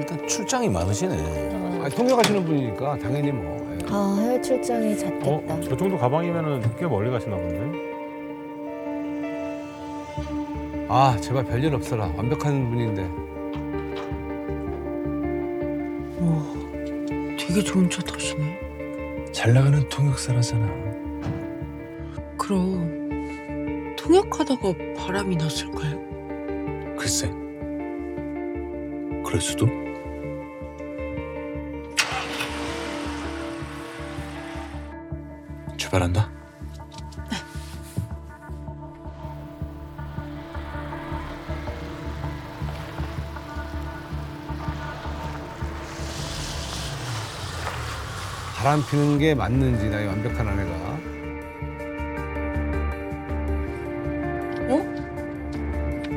일단 출장이 많으시네. 아, 통역하시는 분이니까 당연히 뭐. 예. 아 해외 출장이 잦겠다. 어, 저 정도 가방이면은 꽤 멀리 가시나 본데. 아 제발 별일 없어라. 완벽한 분인데. 되게 좋은 차 타시네. 잘 나가는 통역사라잖아. 그럼 통역하다가 바람이 났을까요? 글쎄. 그럴 수도. 출발한다. 바람 피는 게 맞는지 나의 완벽한 아내가.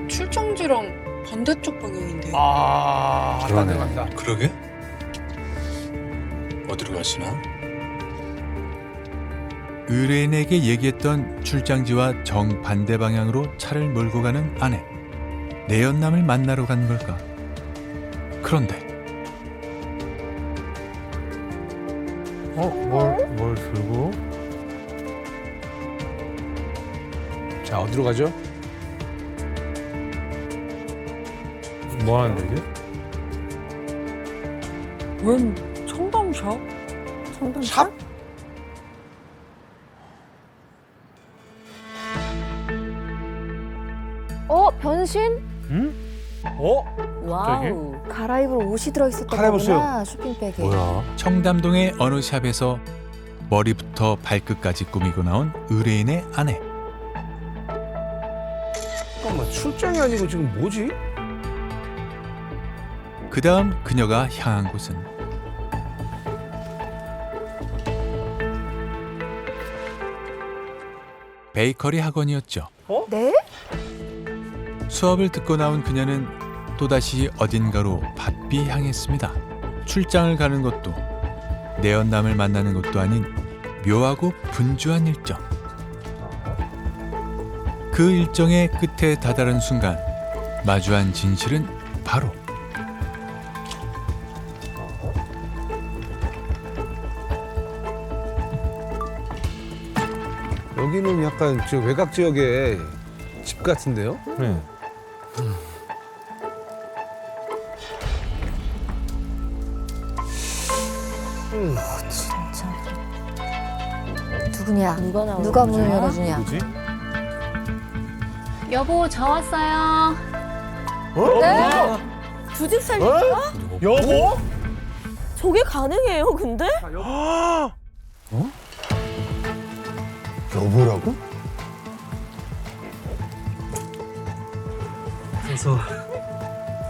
출장지랑 반대쪽 방향인데. 아, 그러네. 맞다, 맞다. 그러게? 어디로 가시나? 의뢰인에게 얘기했던 출장지와 정반대 방향으로 차를 몰고 가는 아내. 내연남을 만나러 간 걸까? 그런데 어, 뭘, 뭘 들고? 자 어디로 가죠? 뭐 하는데 이게? 웬 청담샵? 샵? 변신? 응? 어? 와우. 갈아입을 옷이 갈아입었어요. 거구나 쇼핑백에. 뭐야? 청담동의 어느 샵에서 머리부터 발끝까지 꾸미고 나온 의뢰인의 아내. 잠깐만 출장이 아니고 지금 뭐지? 그 다음 그녀가 향한 곳은 베이커리 학원이었죠. 네? 수업을 듣고 나온 그녀는 또다시 어딘가로 바삐 향했습니다. 출장을 가는 것도 내연남을 만나는 것도 아닌 묘하고 분주한 일정. 그 일정의 끝에 다다른 순간 마주한 진실은 바로 여기는 약간 저 외곽 지역의 집 같은데요? 네. 누구냐? 누가 나오는 누가 문을? 열어주냐? 뭐지? 여보 저 왔어요. 네? 두 집 살림? 여보? 저게 가능해요 근데? 여보라고?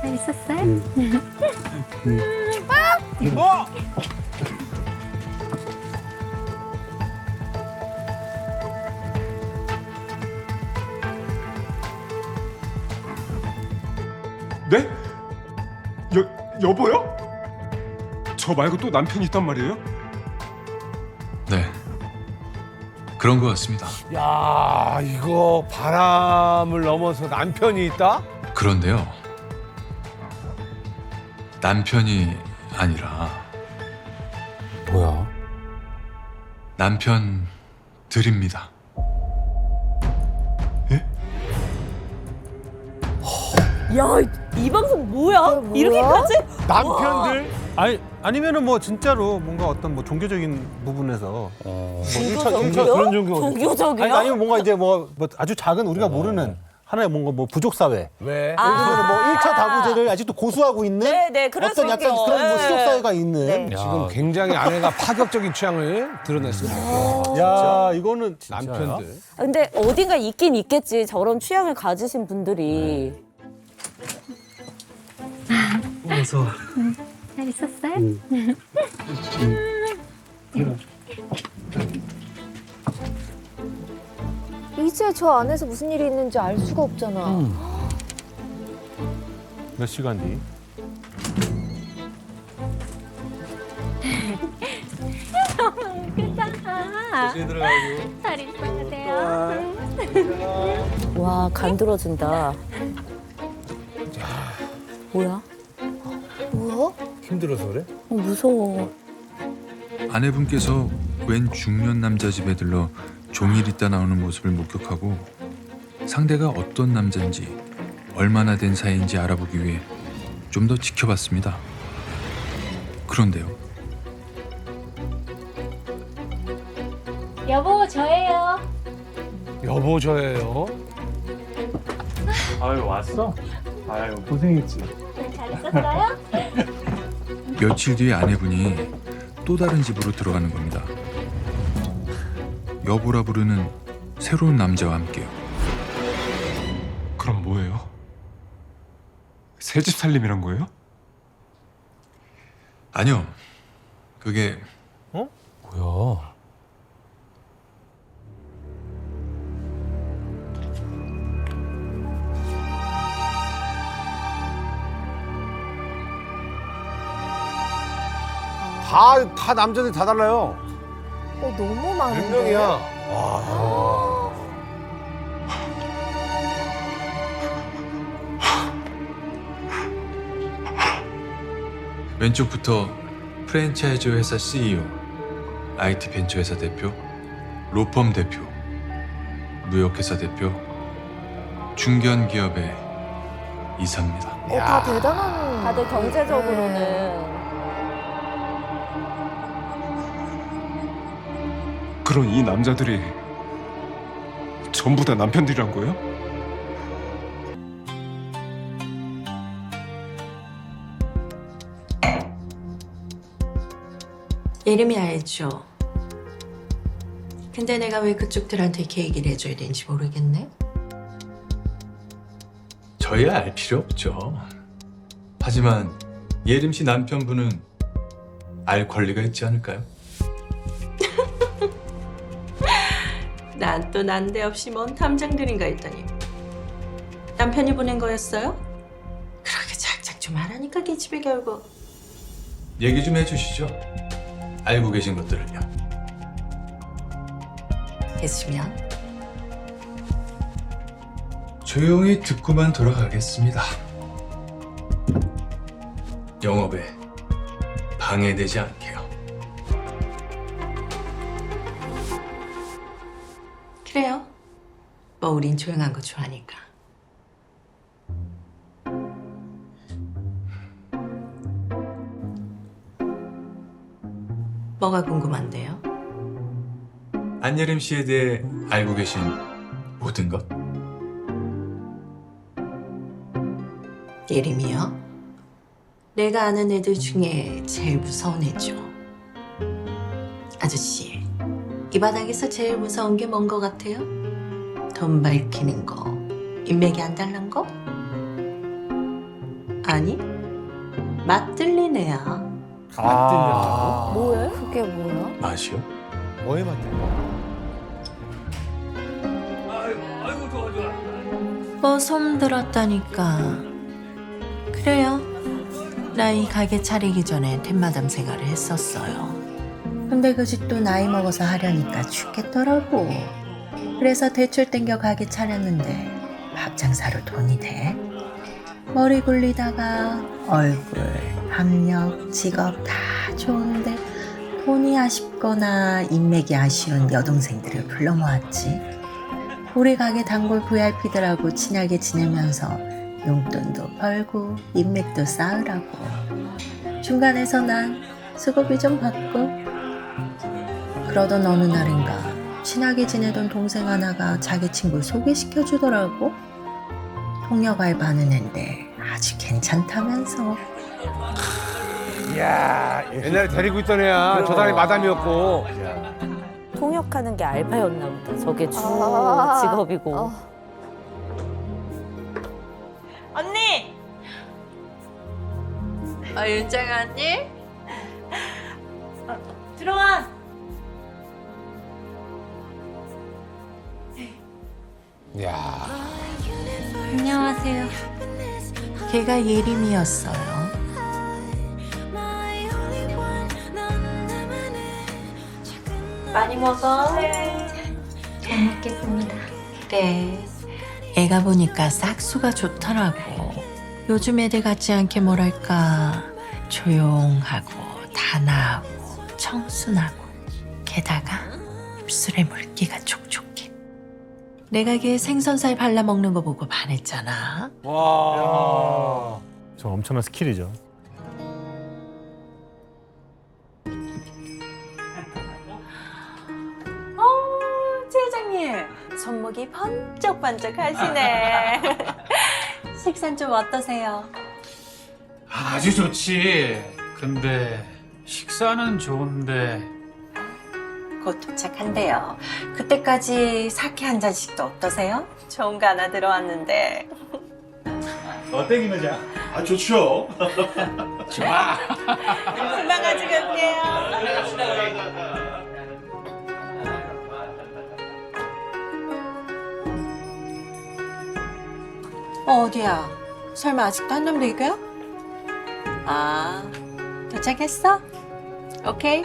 잘 있었어요? 네? 여, 여보요? 저 말고 또 남편이 있단 말이에요? 네 그런 것 같습니다. 야 이거 바람을 넘어서 남편이 있다? 그런데요 남편이 아니라 뭐야? 남편 드립니다. 야 이 방송 뭐야? 뭐야? 이렇게까지? 남편들? 아니 아니면은 뭐 진짜로 뭔가 어떤 뭐 종교적인 부분에서 뭐 일차 종교적이요? 일차 그런 종교 종교적이요? 아니 아니면 뭔가 이제 뭐, 뭐 아주 작은 우리가 모르는 하나의 뭔가 뭐 부족 사회 왜? 아. 예를 들어 뭐 1차 다구제를 아직도 고수하고 있는 네, 네, 그럴 어떤 수 약간 있게요. 그런 뭐 네. 수족 사회가 있는 네. 지금 굉장히 아내가 파격적인 취향을 드러냈습니다. 야 이거는 남편들. 근데 어딘가 있긴 있겠지 저런 취향을 가지신 분들이 잘 있었어요? 이제 저 안에서 무슨 일이 있는지 알 수가 없잖아. 몇 시간 뒤? 잘 있어야 돼요. 와 간들어진다 뭐야? 뭐야? 힘들어서 그래? 어, 무서워. 아내분께서 웬 중년 남자 집에 들러 종일 있다 나오는 모습을 목격하고 상대가 어떤 남자인지 얼마나 된 사이인지 알아보기 위해 좀 더 지켜봤습니다. 그런데요. 여보 저예요. 여보 저예요. 아유 왔어? 아유 고생했지. 잘 있었어요? 며칠 뒤에 아내분이 또 다른 집으로 들어가는 겁니다. 여보라 부르는 새로운 남자와 함께요. 그럼 뭐예요? 새 집 살림이란 거예요? 아니요. 그게 뭐야? 다, 다 남자들 다 달라요. 어, 너무 몇 많은데. 명이야? 와. 왼쪽부터 프랜차이즈 회사 CEO, IT 벤처 회사 대표, 로펌 대표, 무역회사 대표, 중견 기업의 이사입니다. 어, 다 대단한. 다들 경제적으로는 그런 이 남자들이 전부 다 남편들이란 거예요? 예림이 알죠? 근데 내가 왜 그쪽들한테 이렇게 얘기를 해줘야 되는지 모르겠네. 저야 알 필요 없죠. 하지만 예림 씨 남편분은 알 권리가 있지 않을까요? 난 또 난데없이 뭔 탐정들인가 했더니 남편이 보낸 거였어요? 그렇게 작작 좀 하라니까 계집애 결국 얘기 좀 해주시죠. 알고 계신 것들을요. 했으면 조용히 듣고만 돌아가겠습니다. 영업에 방해되지 않게요. 뭐 우린 조용한 거 좋아하니까. 뭐가 궁금한데요? 안예림 씨에 대해 알고 계신 모든 것? 예림이요? 내가 아는 애들 중에 제일 무서운 애죠. 아저씨, 이 바닥에서 제일 무서운 게뭔거 같아요? 돈 밝히는 거, 인맥이 안 달란 거? 아니, 맛 들린 애야. 아. 뭐해? 그게 뭐야? 맛이요? 뭐에 맞대? 뭐솜 들었다니까. 그래요. 나 이 가게 차리기 전에 텐마담 생활을 했었어요. 근데 그 집도 나이 먹어서 하려니까 죽겠더라고. 그래서 대출 땡겨 가게 차렸는데 밥 장사로 돈이 돼. 머리 굴리다가 얼굴, 학력, 직업 다 좋은데 돈이 아쉽거나 인맥이 아쉬운 여동생들을 불러 모았지. 우리 가게 단골 VIP들하고 친하게 지내면서 용돈도 벌고 인맥도 쌓으라고. 중간에서 난 수고비 좀 받고. 그러던 어느 날인가 친하게 지내던 동생 하나가 자기 친구 소개시켜 주더라고. 통역 알바하는 앤데 아주 괜찮다면서. 이야, 옛날에 데리고 있던 애야. 저 사람이 마담이었고. 통역하는 게 알바였나 보다. 저게 주 아. 직업이고. 어. 언니! 아, 윤정 언니? 들어와! 야. 안녕하세요. 걔가 예림이었어요. 많이 먹어. 잘 먹겠습니다. 그래. 애가 보니까 싹수가 좋더라고. 요즘 애들 같지 않게 뭐랄까 조용하고 단아하고 청순하고 게다가 입술에 물기가 촉촉해. 내가 걔 생선살 발라 먹는 거 보고 반했잖아. 와. 저 엄청난 스킬이죠. 어, 제장님 손목이 번쩍번쩍 하시네. 식사 좀 어떠세요? 아주 좋지. 근데 식사는 좋은데 곧 도착한대요. 그때까지 사케 한 잔씩도 어떠세요? 좋은 거 하나 들어왔는데. 어때 김회장? 아 좋죠. 금방 가져갈게요. 어, 어디야? 설마 아직도 한남대교야? 아, 도착했어? 오케이.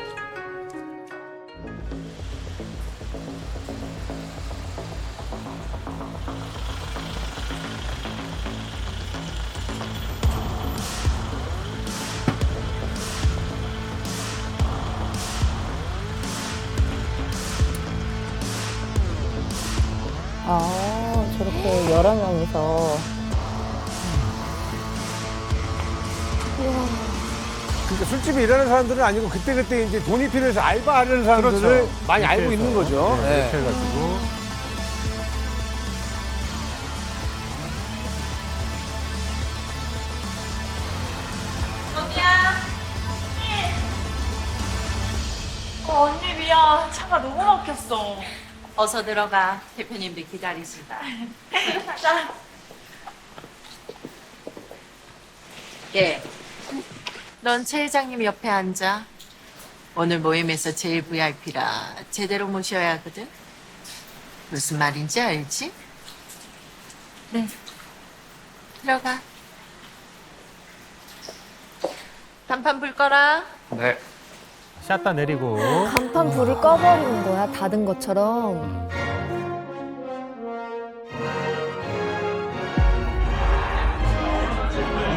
아, 저렇게 여러 명이서. 그러니까 술집에 일하는 사람들은 아니고 그때 그때 이제 돈이 필요해서 알바하는 사람들을 그렇죠. 많이 알고 있는. 거죠. 네, 네. 이렇게 해가지고. 어서 들어가. 대표님들 기다리시다. 자, 예. 넌 최 회장님 옆에 앉아. 오늘 모임에서 제일 VIP라 제대로 모셔야 하거든. 무슨 말인지 알지? 네. 들어가. 단판 불 거라. 네. 샷다 내리고. 간판 불을 꺼버리는 거야, 닫은 것처럼.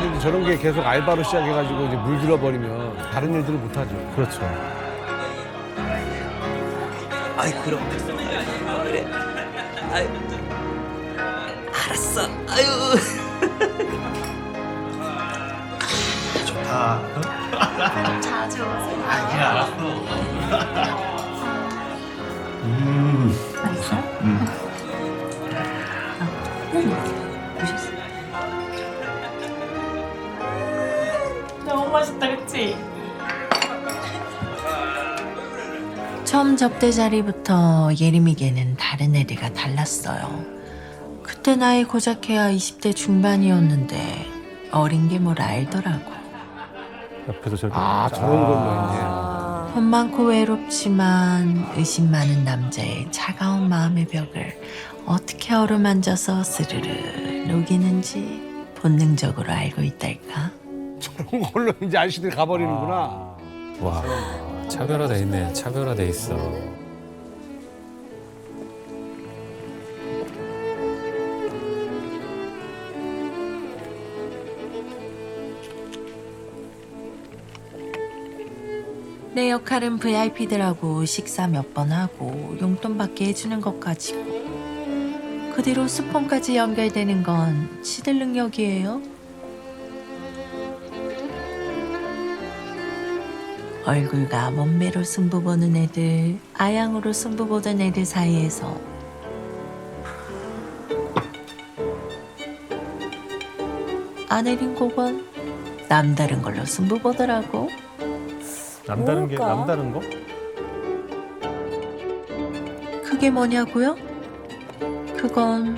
근데 저런 게 계속 알바로 시작해가지고 이제 물들어 버리면 다른 일들을 못 하죠. 그렇죠. 아이 그럼 그래 아이 알았어 아유 좋다. 자주 오세요. 알았어 너무 맛있다, 그치? 처음 접대 자리부터 예림이게는 다른 애들과 달랐어요. 그때 나이 고작해야 20대 중반이었는데 어린 게 뭘 알더라고. 옆에서 저렇게. 아, 저런 걸로. 아, 돈 많고 외롭지만 의심 많은 남자의 차가운 마음의 벽을 어떻게 어루만져서 스르르 녹이는지 본능적으로 알고 있달까. 저런 걸로 이제 아저씨들이 가버리는구나. 와 차별화돼 있네. 차별화돼 있어. 내 역할은 VIP들하고 식사 몇 번 하고 용돈 받게 해주는 것 가지고 그 뒤로 스폰까지 연결되는 건 시들 능력이에요. 얼굴과 몸매로 승부 보는 애들, 아양으로 승부 보던 애들 사이에서 아내린 곡은 남다른 걸로 승부 보더라고. 남다른 게 뭘까? 남다른 거? 그게 뭐냐고요? 그건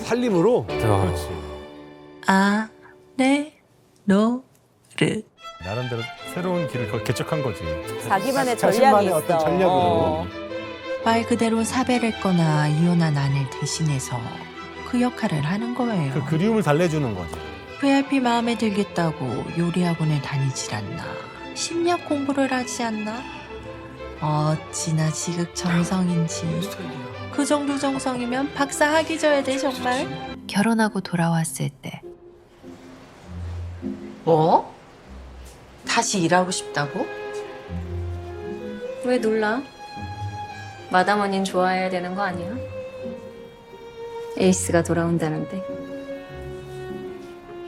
살림으로 야, 아, 네, 노, 르. 나름대로 새로운 길을 거- 개척한 거지. 자기만의 전략이 자신만의 있어. 어떤 전략으로. 어. 말 그대로 사별했거나 이혼한 아내를 대신해서 그 역할을 하는 거예요. 그 그리움을 달래주는 거지. VIP 마음에 들겠다고 요리학원에 다니질 않나. 심리학 공부를 하지 않나. 어찌나 지극정성인지. 그 정도 정성이면 박사 학위 줘야 돼 정말. 결혼하고 돌아왔을 때. 뭐? 다시 일하고 싶다고? 왜 놀라? 마담 언닌 좋아해야 되는 거 아니야? 에이스가 돌아온다는데.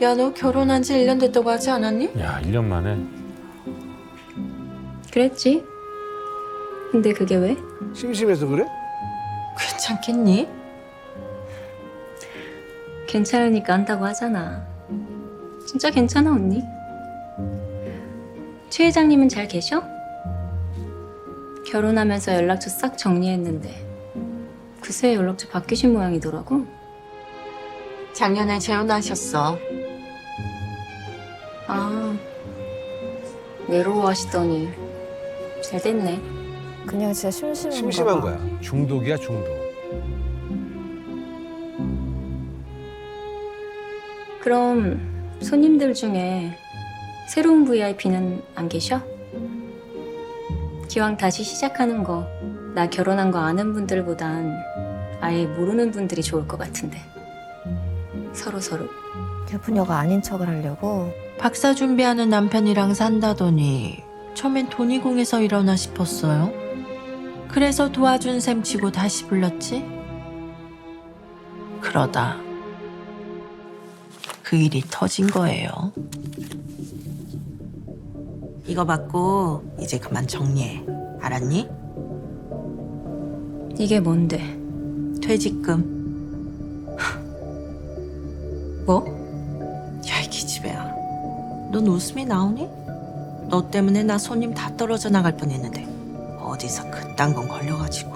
야, 너 결혼한 지 1년 됐다고 하지 않았니? 야 1년 만에. 그랬지? 근데 그게 왜? 심심해서 그래? 괜찮겠니? 괜찮으니까 한다고 하잖아. 진짜 괜찮아, 언니. 최 회장님은 잘 계셔? 결혼하면서 연락처 싹 정리했는데 그새 연락처 바뀌신 모양이더라고. 작년에 재혼하셨어. 아, 외로워하시더니 잘 됐네. 그냥 진짜 심심한 심심한 거야. 중독이야 중독. 그럼 손님들 중에 새로운 VIP는 안 계셔? 기왕 다시 시작하는 거, 나 결혼한 거 아는 분들보단 아예 모르는 분들이 좋을 것 같은데. 서로 서로. 예쁜여가 아닌 척을 하려고. 박사 준비하는 남편이랑 산다더니 처음엔 돈이공에서 일어나 싶었어요. 그래서 도와준 셈 치고 다시 불렀지. 그러다 그 일이 터진 거예요. 이거 받고 이제 그만 정리해. 알았니? 이게 뭔데? 퇴직금. 뭐? 넌 웃음이 나오니? 너 때문에 나 손님 다 떨어져 나갈 뻔했는데 어디서 그딴 건 걸려가지고.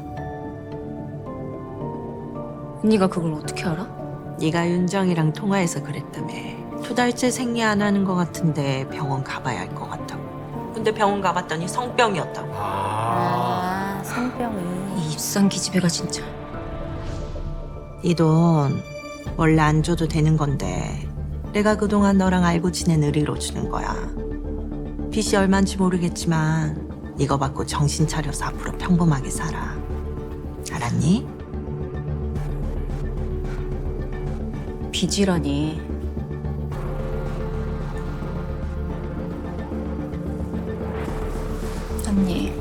언니가 그걸 어떻게 알아? 네가 윤정이랑 통화해서 그랬다며. 두 달째 생리 안 하는 것 같은데 병원 가봐야 할 것 같다고. 근데 병원 가봤더니 성병이었다고. 아, 성병이. 이 입산 기집애가 진짜. 이 돈 원래 안 줘도 되는 건데 내가 그동안 너랑 알고 지낸 의리로 주는 거야. 빚이 얼마인지 모르겠지만 이거 받고 정신 차려서 앞으로 평범하게 살아. 알았니? 빚이라니. 언니.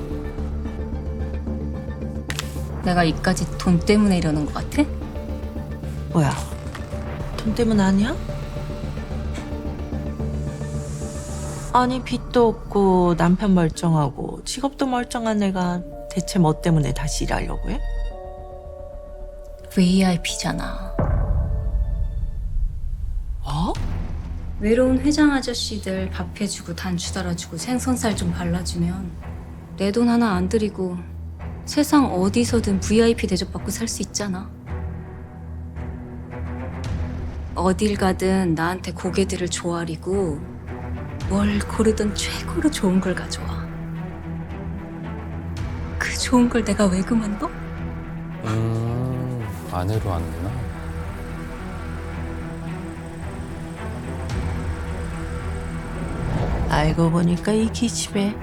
내가 이까지 돈 때문에 이러는 것 같아? 뭐야? 돈 때문 아니야? 아니 빚도 없고 남편 멀쩡하고 직업도 멀쩡한 애가 대체 뭐 때문에 다시 일하려고 해? VIP잖아. 뭐? 외로운 회장 아저씨들 밥 해주고 단추 달아주고 생선살 좀 발라주면 내 돈 하나 안 들이고 세상 어디서든 VIP 대접받고 살 수 있잖아. 어딜 가든 나한테 고개 들을 조아리고 뭘 고르든 최고로 좋은 걸 가져와. 그 좋은 걸 내가 왜 그만둬? 음, 아내로 하는구나. 알고 보니까 이 기집애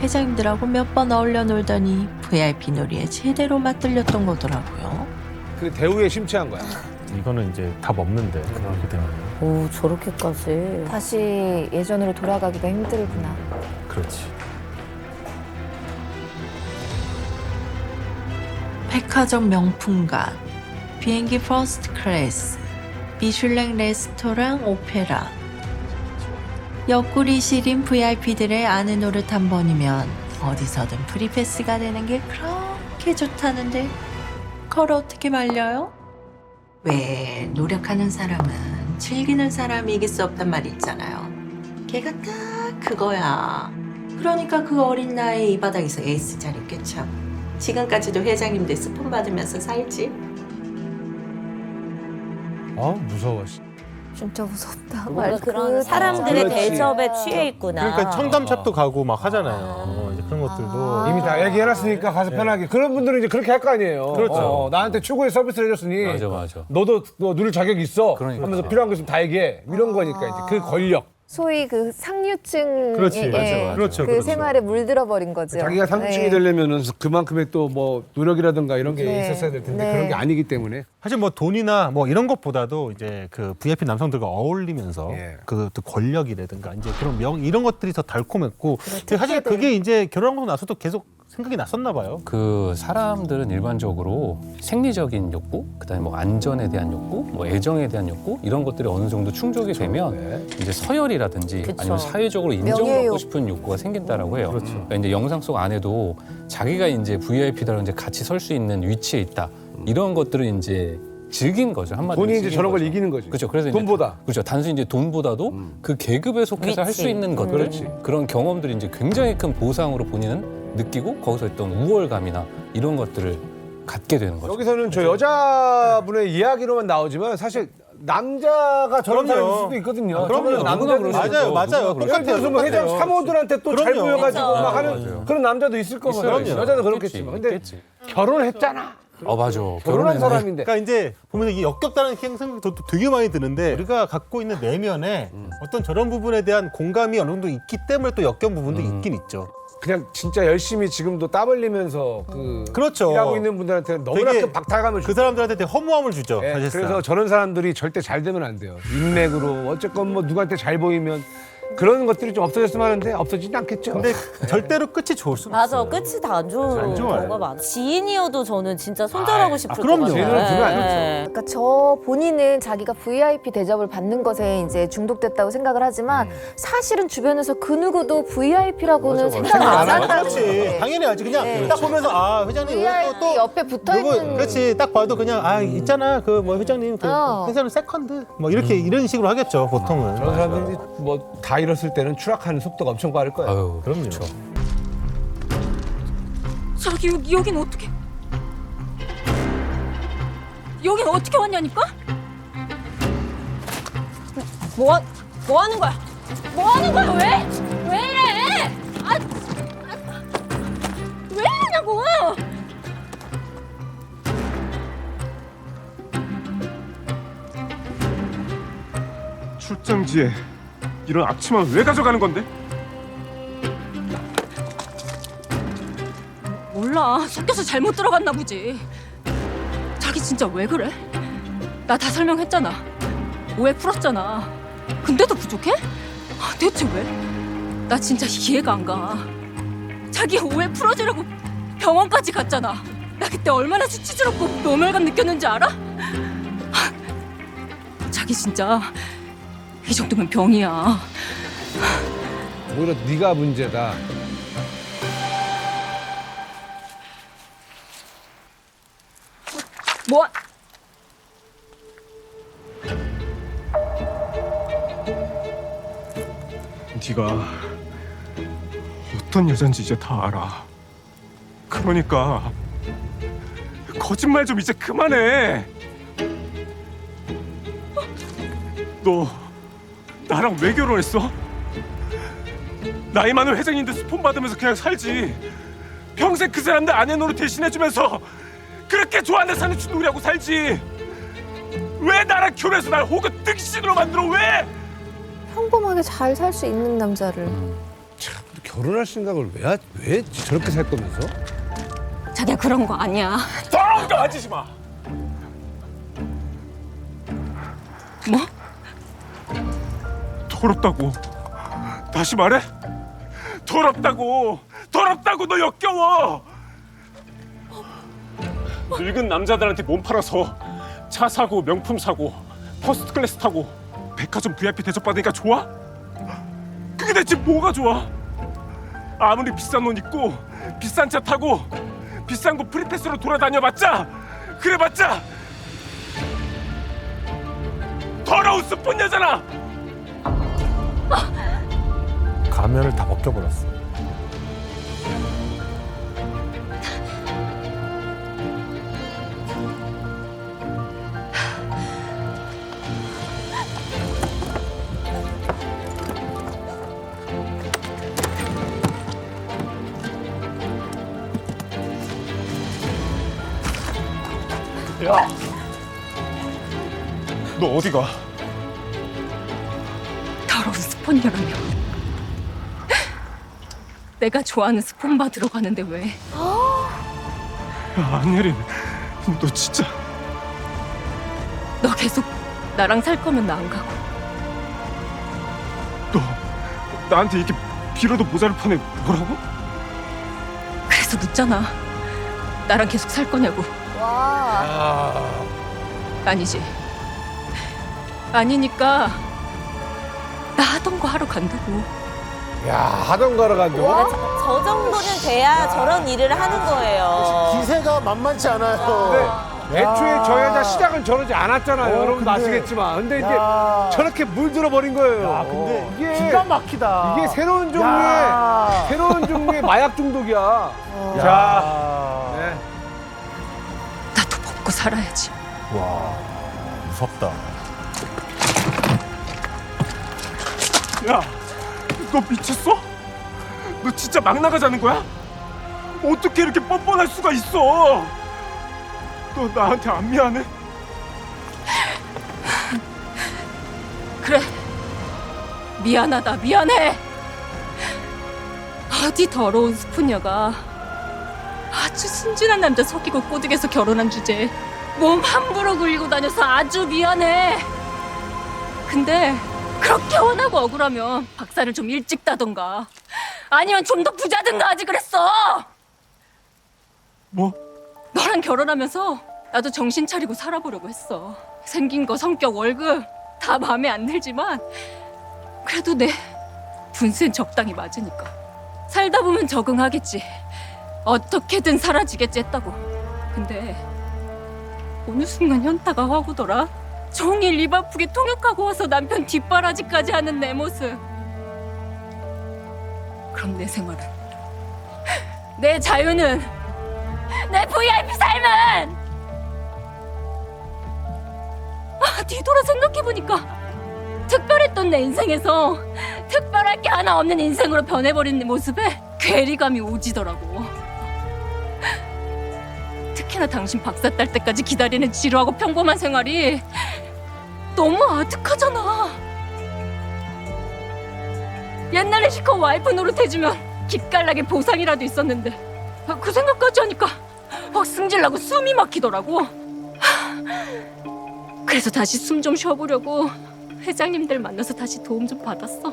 회장님들하고 몇 번 어울려 놀더니 VIP 놀이에 제대로 맞들렸던 거더라고요. 그 대우에 심취한 거야. 이거는 이제 답 없는데 그렇게 되면. 오, 저렇게까지. 다시 예전으로 돌아가기가 힘들구나. 그렇지. 백화점 명품관, 비행기 퍼스트 클래스, 미슐랭 레스토랑 오페라. 옆구리 시린 VIP들의 아내 노릇 한 번이면 어디서든 프리패스가 되는 게 그렇게 좋다는데 그걸 어떻게 말려요? 왜 노력하는 사람은 즐기는 사람이 이길 수 없단 말이 있잖아요. 걔가 딱 그거야. 그러니까 그 어린 나이에 이 바닥에서 에이스 자리 꿰차. 지금까지도 회장님 들 스폰 받으면서 살지. 어 무서워. 진짜 무섭다. 뭔가 말 그런 그 사람들의 그렇지. 대접에 취해 있구나. 그러니까 청담샵도 가고 막 하잖아요. 그런 것들도 이미 다 얘기해놨으니까 가서 편하게. 그런 분들은 이제 그렇게 할 거 아니에요. 그렇죠. 어, 나한테 최고의 서비스를 해줬으니 맞아, 맞아. 너도 너 누릴 자격 있어. 그러니까. 하면서 필요한 거 있으면 다 얘기해. 이런 거니까 이제 그 권력. 소위 그 상류층 그렇지, 예, 맞아, 예, 맞아. 그렇죠, 그 그렇죠. 생활에 물들어 버린 거죠. 자기가 상층이 네. 되려면은 그만큼의 또 뭐 노력이라든가 이런 게 네. 있었어야 될 텐데 네. 그런 게 아니기 때문에 사실 뭐 돈이나 뭐 이런 것보다도 이제 그 VIP 남성들과 어울리면서 예. 그 또 권력이라든가 이제 그런 명 이런 것들이 더 달콤했고 그렇죠. 사실 그게 이제 결혼하고 나서도 계속 생각이 났었나 봐요. 그 사람들은 일반적으로 생리적인 욕구, 그다음에 뭐 안전에 대한 욕구, 뭐 애정에 대한 욕구 이런 것들이 어느 정도 충족이 되면 이제 서열이라든지 그쵸. 아니면 사회적으로 인정받고 명예욕. 싶은 욕구가 생긴다라고 해요. 그러니까 이제 영상 속 안에도 자기가 이제 VIP다라고 이제 같이 설 수 있는 위치에 있다 이런 것들을 이제 즐긴 거죠 한마디로. 돈이 이제 즐긴 저런 걸 거죠. 이기는 거지. 그렇죠. 그래서 이제 돈보다. 그렇죠. 단순히 이제 돈보다도 그 계급에 속해서 할 수 위치. 있는 것들, 그렇지. 그런 경험들이 이제 굉장히 큰 보상으로 본인은 느끼고 거기서 어떤 우월감이나 이런 것들을 갖게 되는 거죠. 여기서는 저 여자분의 이야기로만 나오지만 사실 남자가 저런 그럼요. 사람일 수도 있거든요. 아, 그럼요. 저는 누구나 그럴 수 있죠. 맞아요, 맞아요. 무슨 뭐 회장 똑같아요. 사모들한테 또 잘 그럼요. 보여가지고 그렇죠. 막 하는 맞아요. 그런 남자도 있을 거거든요. 있어요. 여자도. 그렇겠지만. 근데 있겠지. 결혼했잖아. 어 맞아. 결혼한 결혼했네. 사람인데. 그러니까 이제 보면 이게 역겹다는 더 되게 많이 드는데 우리가 갖고 있는 내면에 어떤 저런 부분에 대한 공감이 어느 정도 있기 때문에 또 역겨운 부분도 있긴 있죠. 그냥 진짜 열심히 지금도 땀 흘리면서 그 그렇죠. 일하고 있는 분들한테 너무나 되게 큰 박탈감을 그 주고 사람들한테 되게 허무함을 주죠. 예, 사실상. 그래서 저런 사람들이 절대 잘 되면 안 돼요. 인맥으로 어쨌건 뭐 누구한테 잘 보이면 그런 것들이 좀 없어졌으면 하는데 없어지진 않겠죠. 근데 절대로 끝이 좋을 수는 맞아, 없어요. 끝이 다안 좋은 안 좋아요. 경우가 많아. 지인이어도 저는 진짜 손절하고 싶을 그럼요. 것 같아요. 지인은 두면 안 네. 그러니까 저 본인은 자기가 VIP 대접을 받는 것에 이제 중독됐다고 생각을 하지만 사실은 주변에서 그 누구도 VIP라고는 생각을 안 한다는 그렇지. 당연히 알지. 그냥 네. 딱 보면서 아 회장님 VIP 또, 또 옆에 붙어 누구 있는 그렇지 딱 봐도 그냥 아 있잖아 그 뭐 회장님 그 어. 회사는 세컨드 뭐 이렇게 이런 식으로 하겠죠 보통은. 저런 사람들이 뭐 다 잃었을 때는 추락하는 속도가 엄청 빠를 거예요. 아유, 그럼요. 그렇죠. 저기 여기 여긴 어떻게? 여긴 어떻게 왔냐니까? 뭐, 하- 뭐 하는 거야? 뭐 하는 거야? 왜? 왜 이래? 아, 아, 왜 이러냐고? 출장지에 이런 앞치마 왜 가져가는 건데? 몰라. 섞여서 잘못 들어갔나 보지. 자기 진짜 왜 그래? 나 다 설명했잖아. 오해 풀었잖아. 근데도 부족해? 아, 대체 왜? 나 진짜 이해가 안 가. 자기 오해 풀어주려고 병원까지 갔잖아. 나 그때 얼마나 수치스럽고 모멸감 느꼈는지 알아? 아, 자기 진짜 이 정도면 병이야. 오히려 네가 문제다. 뭐? 네가 어떤 여잔지 이제 다 알아. 그러니까 거짓말 좀 이제 그만해. 너 나랑 왜 결혼했어? 나이 많은 회장인데 스폰 받으면서 그냥 살지. 평생 그 사람들 아내 노릇 대신해주면서 그렇게 좋아하는 사는 주둥이라고 살지. 왜 나랑 결혼해서 날 호구 등신으로 만들어 왜? 평범하게 잘 살 수 있는 남자를 결혼할 생각을 왜, 하- 왜 저렇게 살 거면서? 자기야 그런 거 아니야. 더러운 거 만지지 마. 뭐? 더럽다고. 다시 말해. 더럽다고. 더럽다고 너 역겨워. 늙은 남자들한테 몸 팔아서 차 사고 명품 사고 퍼스트 클래스 타고 백화점 VIP 대접 받으니까 좋아? 그게 대체 뭐가 좋아? 아무리 비싼 옷 입고 비싼 차 타고 비싼 거 프리패스로 돌아다녀봤자 그래봤자 더러운 스폰 여잖아. 가면을 다 벗겨버렸어. 야, 너 어디 가? 습 스폰녀라며. 내가 좋아하는 스폰바 들어가는데 왜? 야, 안예린, 너 진짜 너 계속 나랑 살 거면 나 안 가고. 너 나한테 이렇게 빌어도 모자랄 판에 뭐라고? 그래서 묻잖아. 나랑 계속 살 거냐고. 와. 아니지. 아니니까 나 하던 거 하러 간다고. 야 하던 거로 간다고? 아, 저, 저 정도는 돼야 저런 일을 하는 거예요. 기세가 만만치 않아요. 애초에 저 여자 시작은 저러지 않았잖아요. 어, 여러분도 근데- 아시겠지만. 근데 이제 야. 저렇게 물들어 버린 거예요. 야, 근데 이게 기가 막히다. 이게 새로운 종류의 야. 새로운 종류의 마약 중독이야. 야. 자, 네. 나도 먹고 살아야지. 와, 무섭다. 야, 너 미쳤어? 너 진짜 막 나가자는 거야? 어떻게 이렇게 뻔뻔할 수가 있어? 너 나한테 안 미안해? 그래. 미안하다. 미안해. 어디 더러운 스푼녀가 아주 순진한 남자 속이고 꼬드겨서 결혼한 주제에 몸 함부로 굴리고 다녀서 아주 미안해. 근데 그렇게 원하고 억울하면 박사를 좀 일찍 따던가 아니면 좀 더 부자든가 하지 그랬어. 뭐? 너랑 결혼하면서 나도 정신 차리고 살아보려고 했어. 생긴 거, 성격, 월급 다 마음에 안 들지만 그래도 내 분수엔 적당히 맞으니까 살다 보면 적응하겠지. 어떻게든 사라지겠지 했다고. 근데 어느 순간 현타가 확 오더라. 종일 입 아프게 통역하고 와서 남편 뒷바라지까지 하는 내 모습. 그럼 내 생활은? 내 자유는? 내 VIP 삶은? 아, 뒤돌아 생각해 보니까 특별했던 내 인생에서 특별할 게 하나 없는 인생으로 변해버린 내 모습에 괴리감이 오지더라고. 특히나 당신 박사 딸 때까지 기다리는 지루하고 평범한 생활이 너무 아득하잖아 옛날에 시커 와이프 노릇 해주면 기깔나게 보상이라도 있었는데 아, 그 생각까지 하니까 확 승질나고 숨이 막히더라고. 그래서 다시 숨 좀 쉬어보려고 회장님들 만나서 다시 도움 좀 받았어.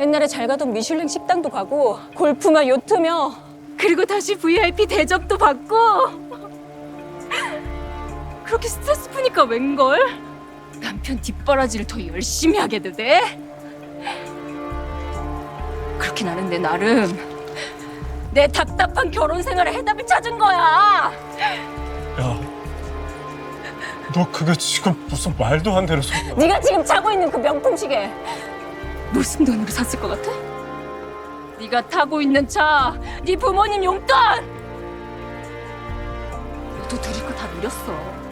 옛날에 잘 가던 미슐랭 식당도 가고 골프며 요트며 그리고 다시 VIP 대접도 받고 그렇게 스트레스 푸니까 웬걸? 남편 뒷바라지를 더 열심히 하게 되대. 그렇게 나는 내 나름 내 답답한 결혼 생활에 해답을 찾은 거야. 야, 너 그게 지금 무슨 말도 안 되는 소리야? 네가 지금 차고 있는 그 명품 시계 무슨 돈으로 샀을 것 같아? 네가 타고 있는 차, 네 부모님 용돈. 너도 드릴 거 다 누렸어.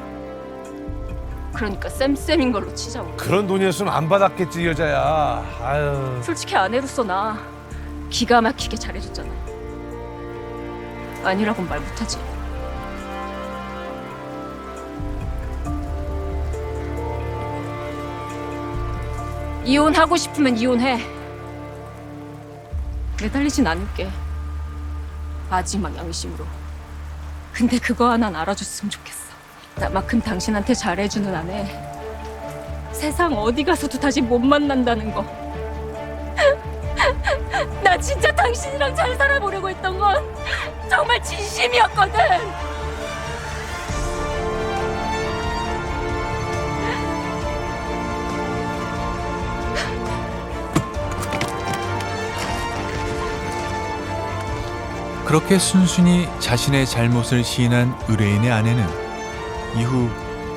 그러니까 쌤쌤인 걸로 치자고. 그런 돈이었으면 안 받았겠지 이 여자야. 아유. 솔직히 아내로서 나 기가 막히게 잘해줬잖아. 아니라고는 말 못하지. 이혼하고 싶으면 이혼해. 매달리진 않을게. 마지막 양심으로. 근데 그거 하나는 알아줬으면 좋겠어. 나만큼 당신한테 잘해주는 아내 세상 어디 가서도 다시 못 만난다는 거. 나 진짜 당신이랑 잘 살아보려고 했던 건 정말 진심이었거든. 그렇게 순순히 자신의 잘못을 시인한 의뢰인의 아내는 이후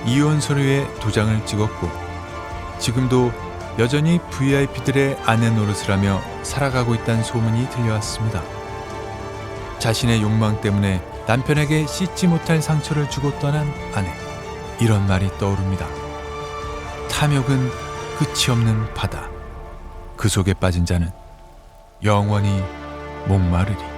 이혼 서류에 도장을 찍었고 지금도 여전히 VIP들의 아내 노릇을 하며 살아가고 있다는 소문이 들려왔습니다. 자신의 욕망 때문에 남편에게 씻지 못할 상처를 주고 떠난 아내. 이런 말이 떠오릅니다. 탐욕은 끝이 없는 바다. 그 속에 빠진 자는 영원히 목마르리.